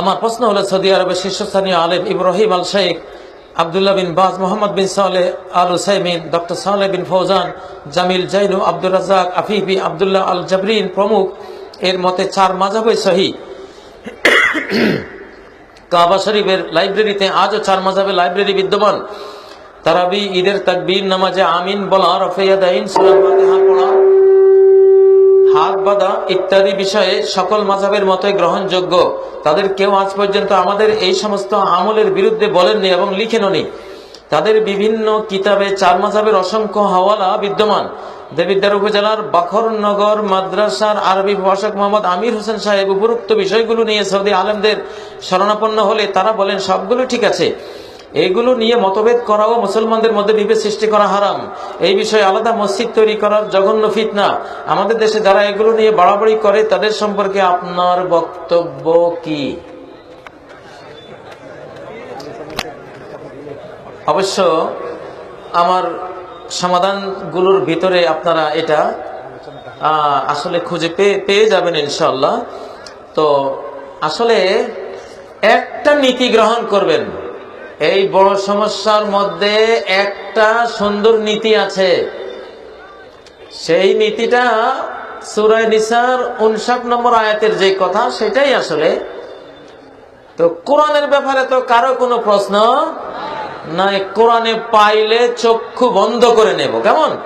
আমার প্রশ্ন হলো সৌদি আরবের শীর্ষস্থানীয় আলেম ইব্রাহিম আল শেখ আবদুল্লাহ বিন বাজ, মোহাম্মদ বিন সালে আল হুসাইমিন ডক্টর সালে বিন ফৌজান, জামিল জাইনু আব্দুর রাজাক আফিফি আবদুল্লাহ আল জাবরিন প্রমুখ। এর মতে চার মাঝাবই সহি। কাবা শরীফের লাইব্রেরিতে আজও চার মাঝাবের লাইব্রেরি বিদ্যমান। তারাবি, ঈদের তাকবীর নামাজে আমিন বলা ফাতিহা পড়া হাত বাঁধা ইত্যাদি বিষয়ে সকল মাঝাবের মতোই গ্রহণযোগ্য। তাদের কেউ আজ পর্যন্ত আমাদের এই সমস্ত আমলের বিরুদ্ধে বলেননি এবং লিখেননি তাদের বিভিন্ন কিতাবে চার মাঝাবের অসংখ্য হাওয়ালা বিদ্যমান। দেবিদ্বার উপজেলার বাখরনগর মাদ্রাসার আরবি ভাষক মোহাম্মদ আমির হোসেন সাহেব উপরোক্ত বিষয়গুলো নিয়ে সৌদি আলেমদের শরণাপন্ন হলে তারা বলেন, সবগুলো ঠিক আছে। এগুলো নিয়ে মতভেদ করাও মুসলমানদের মধ্যে বিভেদ সৃষ্টি করা হারাম। এই বিষয়ে আলাদা মসজিদ তৈরি করার জঘন্য ফিতনা। আমাদের দেশে যারা এগুলো নিয়ে বাড়াবাড়ি করে, তাদের সম্পর্কে আপনার বক্তব্য কি? অবশ্য আমার সমাধানগুলোর ভিতরে আপনারা এটা আসলে খুঁজে পেয়ে পেয়ে যাবেন ইনশাল্লাহ তো আসলে একটা নীতি গ্রহণ করবেন। এই বড় সমস্যার মধ্যে একটা সুন্দর নীতি আছে। সেই নীতিটা সুরায় নিসার উনষাট নম্বর আয়াতের যে কথা, সেটাই আসলে। তো কোরআনের ব্যাপারে তো কারও কোনো প্রশ্ন? নাই কোরআনে পাইলে চক্ষু বন্ধ করে নেব। কেমন?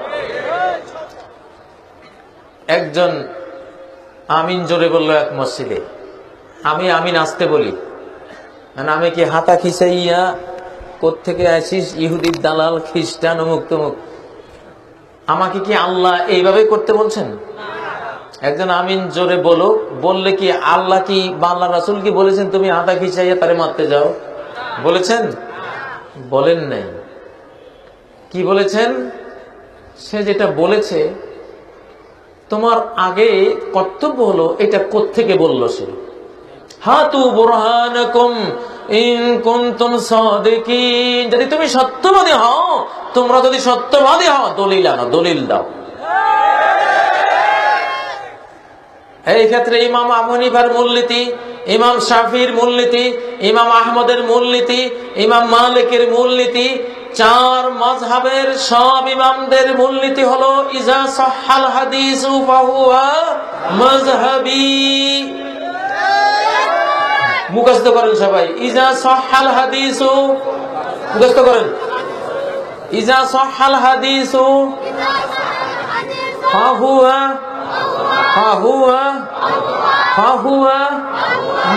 একজন আমিন জোরে বলল, এক মসজিদে। আমি আমিন আসতে বলি। আমি কি হাতা খিসাইয়া কোত্থেকে আসিস? ইহুদির দালাল, খ্রিস্টান, অমুক তমুক। আমাকে কি আল্লাহ এইভাবে করতে বলছেন? একজন আমিন জোরে বলো, বললে কি আল্লাহ কি বা রাসুল কি বলেছেন, তুমি হাতা খিসাইয়া তারে মারতে যাও? বলেছেন? বলেন নাই। কি বলেছেন? সে যেটা বলেছে, তোমার আগে কর্তব্য হলো এটা কোত্থেকে বলল সে? হাতু বুরহানকুম ইন কুনতুম সাদিকিন। যদি তুমি সত্যবাদী হও, তোমরা যদি সত্যবাদী হও, দলিল আনো, দলিল দাও। এই ক্ষেত্রে ইমাম আবু হানিফার মূলনীতি, ইমাম শাফির মূলনীতি, ইমাম আহমদের মূলনীতি, ইমাম মালিকের মূলনীতি, চার মাযহাবের সব ইমামদের মূলনীতি হলো, ইজা সহাল হাদিস মাযহাবি। মুখস্থ করেন সবাই। ইজা সহাল হাদিসু, মুখস্থ করেন। ইজা সহাল হাদিসু ফাহুয়া ফাহুয়া ফাহুয়া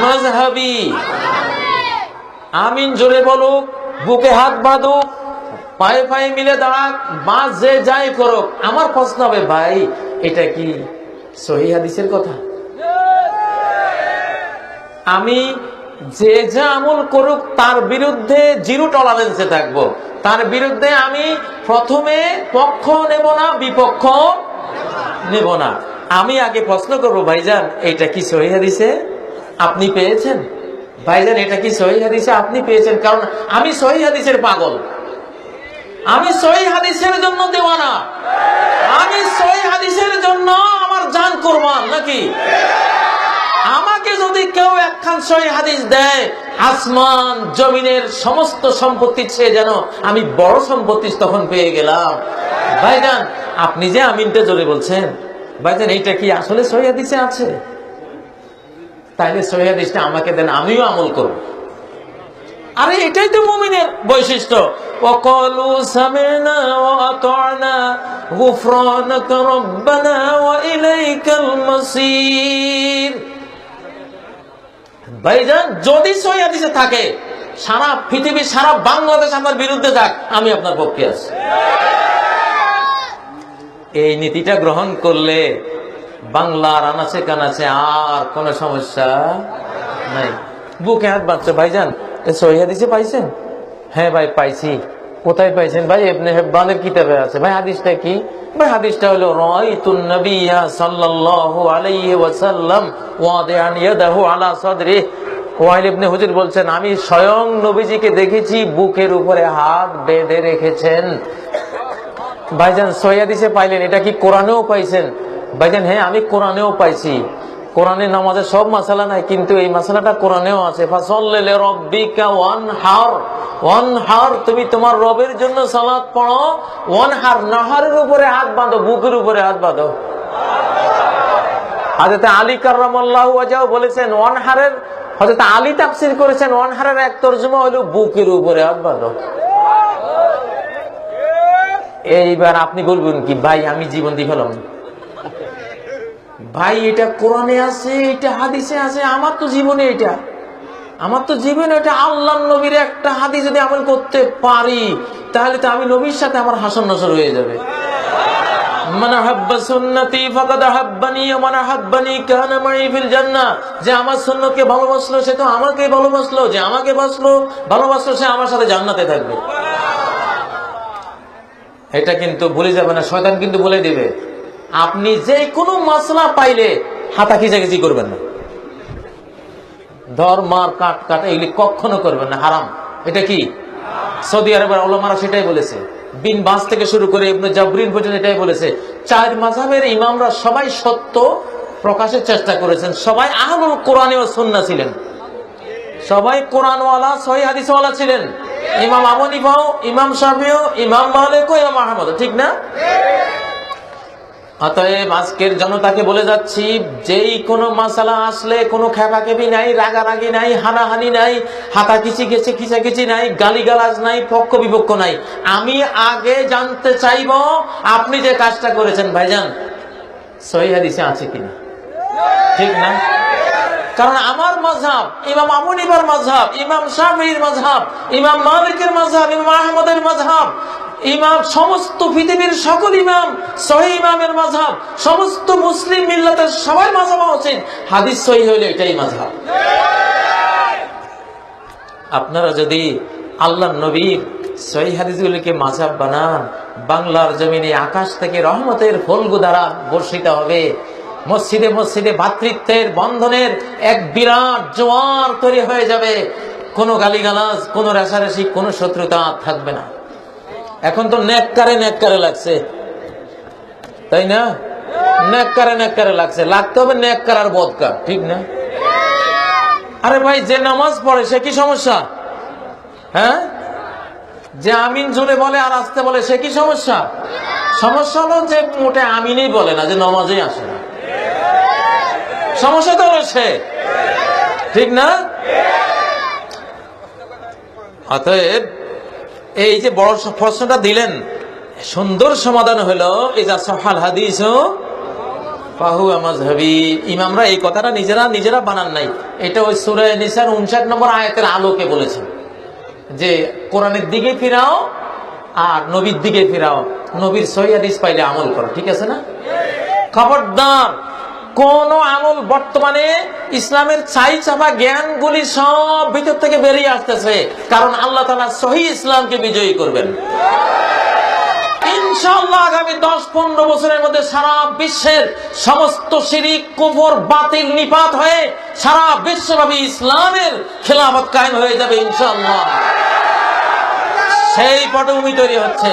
মাযহাবি আমিন জোরে বলুক, বুকে হাত বাঁধুক, পায়ে পায়ে মিলে দাঁড়াক বা যে যাই করুক। আমার প্রশ্ন হবে, ভাই, এটা কি সহি হাদিসের কথা? আমি যে যা আমল করুক, তার বিরুদ্ধে জিরো টলারেন্সে থাকব। তার বিরুদ্ধে আমি প্রথমে পক্ষ নেব না, বিপক্ষ নেব না। আমি আগে প্রশ্ন করব, ভাইজান, এটা কি সহি হাদিসে? আপনি পেয়েছেন? ভাইজান, এটা কি সহি হাদিসে? আপনি পেয়েছেন? কারণ আমি সহি হাদিসের পাগল। আমি সহি হাদিসের জন্য দেওয়ানা। আমি সহি হাদিসের জন্য আমার জান কোরবান, নাকি? যদি কেউ একখান সহি হাদিস দেয় আসমান জমিনের সমস্ত সম্পত্তি চেয়ে যেন আমি বড় সম্পত্তি তখন পেয়ে গেলাম ভাইজান আপনি যে আমিনটা জোরে বলছেন ভাইজান এইটা কি আসলে সহি হাদিসে আছে তাইলে সহি হাদিসটা আমাকে দেন আমিও আমল করব আরে এটাই তো মুমিনের বৈশিষ্ট্য وقالوا سمعنا وأطعنا غفرانك ربنا وإليك المصير ভাইজান, যদি সহিদিসে থাকে, সারা পৃথিবী, সারা বাংলাদেশ আমার বিরুদ্ধে যাক, আমি আপনার পক্ষে আছি। এই নীতিটা গ্রহণ করলে বাংলার আনাচে কানাচে আর কোন সমস্যা নাই। বুকে হাত বাঁচছে ভাইজান। সহিদিসে পাইছেন? হ্যাঁ ভাই, পাইছি। কোথায় পাইছেন? ভাই, এমনি হেব্বানের কিতাবে আছে। ভাই, হাদিসটা কি? ভাই, হাদিসটা হলো, রাআইতুন নাবিয়্যা সাল্লাল্লাহু আলাইহি ওয়াসাল্লাম ওয়াদিআন ইয়াদাহু আলা সাদরি ওয়াইল ইবনে হুজুর বলছেন, আমি স্বয়ং নবীজিকে দেখেছি, বুকের উপরে হাত বেঁধে রেখেছেন। ভাইজান সৈয়াদিসে পাইলেন, এটা কি কোরআনেও পাইছেন? ভাইজান হ্যাঁ আমি কোরআনেও পাইছি। কোরআনে নামাজের সব মাসালা নাই কিন্তু এই মাসালাটা কোরআনেও আছে। ফাসল্লে রব্বিকা ওয়ান হার ওয়ান হার তুমি তোমার রবের জন্য সালাত পড়ো। ওয়ান হার নাহারের উপরে হাত বাঁধো বুকের উপরে হাত বাঁধো। হাজরত আলী কার্লাহ বলেছেন ওয়ান হারের হজরত আলী তাফসির করেছেন ওয়ান হারের এক তর্জমা হলো বুকের উপরে হাত বাঁধো। এইবার আপনি বলবেন কি ভাই আমি জীবন দিয়ে ফেলাম। ভাই, এটা কোরআনে আছে, এটা হাদিসে আছে, আমার তো জীবনে এটা। আমার তো জীবনে এটা আল্লাহ নবীর একটা হাদিস যদি আমল করতে পারি, তাহলে তো আমি নবীর সাথে আমার হাসন নসর হয়ে যাবে। এটা কিন্তু ভুলে যাবে না, শয়তান কিন্তু বলে দিবে। আপনি যে কোনো মশলা পাইলে হাতা খিচাখিচি করবেন না। ধর, মার কাট কাট এগুলি কখনো করবেন না, হারাম। এটা কি? সৌদি আরবের ওলামারা সেটাই বলেছে। বিন বাস থেকে শুরু করে জাবরিন পর্যন্ত এটাই বলেছে। চার মাঝাবের ইমামরা সবাই সত্য প্রকাশের চেষ্টা করেছেন। সবাই আহমুল কোরআনে ও সুন্না ছিলেন। সবাই কোরআনওয়ালা, সহি হাদিসওয়ালা ছিলেন। ইমাম আবনিফাও ইমাম শাফিও, ইমাম মালিকও, ইমাম আহমদ ঠিক না? অতএব আজকের জনতাকে বলে যাচ্ছি, যেই কোনো মাসালা আসলে কোনো খেপাখেপি নাই, রাগারাগি নাই, হানাহানি নাই হাতা কিচি গেছে, খিচাখিচি নাই, গালিগালাজ নাই, পক্ষ বিপক্ষ নাই। আমি আগে জানতে চাইব আপনি যে কাজটা করেছেন, ভাইজান। সহি হাদিসে আছে কিনা? ঠিক না? কারণ আমার মাঝহাব, ইমাম আমনিবার মাঝহাব, ইমাম শাফির মাঝহাব, ইমাম মালিকের মাঝহাব, ইমাম আহমদের মাঝহাব ইমাম, সমস্ত পৃথিবীর সকল ইমাম, সহি ইমামের মাঝহাব সমস্ত মুসলিম মিল্লাতের সবাই মাঝহাব উচিত হাদিস সহি হইলে এটাই মাঝহাব আপনারা যদি আল্লাহ নবীর সহি হাদিসগুলিকে মাঝহাব বানান, বাংলার জমিনে আকাশ থেকে রহমতের ফলগু দ্বারা বর্ষিত হবে। মসজিদে মসজিদে ভাতৃত্বের বন্ধনের এক বিরাট জোয়ার তৈরি হয়ে যাবে। কোনো গালিগালাজ, কোনো রেশারেশি, কোনো শত্রুতা থাকবে না। এখন তো নেককারে নেককারে লাগছে। তাই না? নেককারে নেককারে লাগছে। লাগতে হবে নেককার আর বদকার, ঠিক না? আরে ভাই, যে নামাজ পড়ে, সে কি সমস্যা? হ্যাঁ? যে আমিন জোরে বলে আর আসতে বলে, সে কি সমস্যা? সমস্যা হলো যে মোটে আমিনই বলে না, যে নমাজেই আসে না। সমস্যা তো হলো সে ঠিক না? অতএব এই যে বড় প্রশ্নটা দিলেন, সুন্দর সমাধান হলো এই যা সফাল হাদিস পাহু আমাজহাবি ইমামরা এই কথাটা নিজেরা নিজেরা বানান নাই। এটা ওই সুরে নিসার উনষাট নম্বর আয়াতের আলোকে বলেছেন। যে কোরআনের দিকে ফিরাও আর নবীর দিকে ফিরাও। নবীর সহি পাইলে আমল করো, ঠিক আছে না? খবরদার! কোন আমল বর্তমানে ইসলামের চাই চাপা জ্ঞানগুলি সব ভিতর থেকে বেরিয়ে আসতেছে। কারণ আল্লাহ তালা সহি ইসলামকে বিজয়ী করবেন। ইনশাআল্লাহ আগামী দশ পনেরো বছরের মধ্যে সারা বিশ্বের সমস্ত শিরিক, কুফর, বাতিল, নিপাত হয়ে সারা বিশ্বব্যাপী ইসলামের খেলাফত কায়েম হয়ে যাবে ইনশাআল্লাহ। সেই পটভূমি তৈরি হচ্ছে।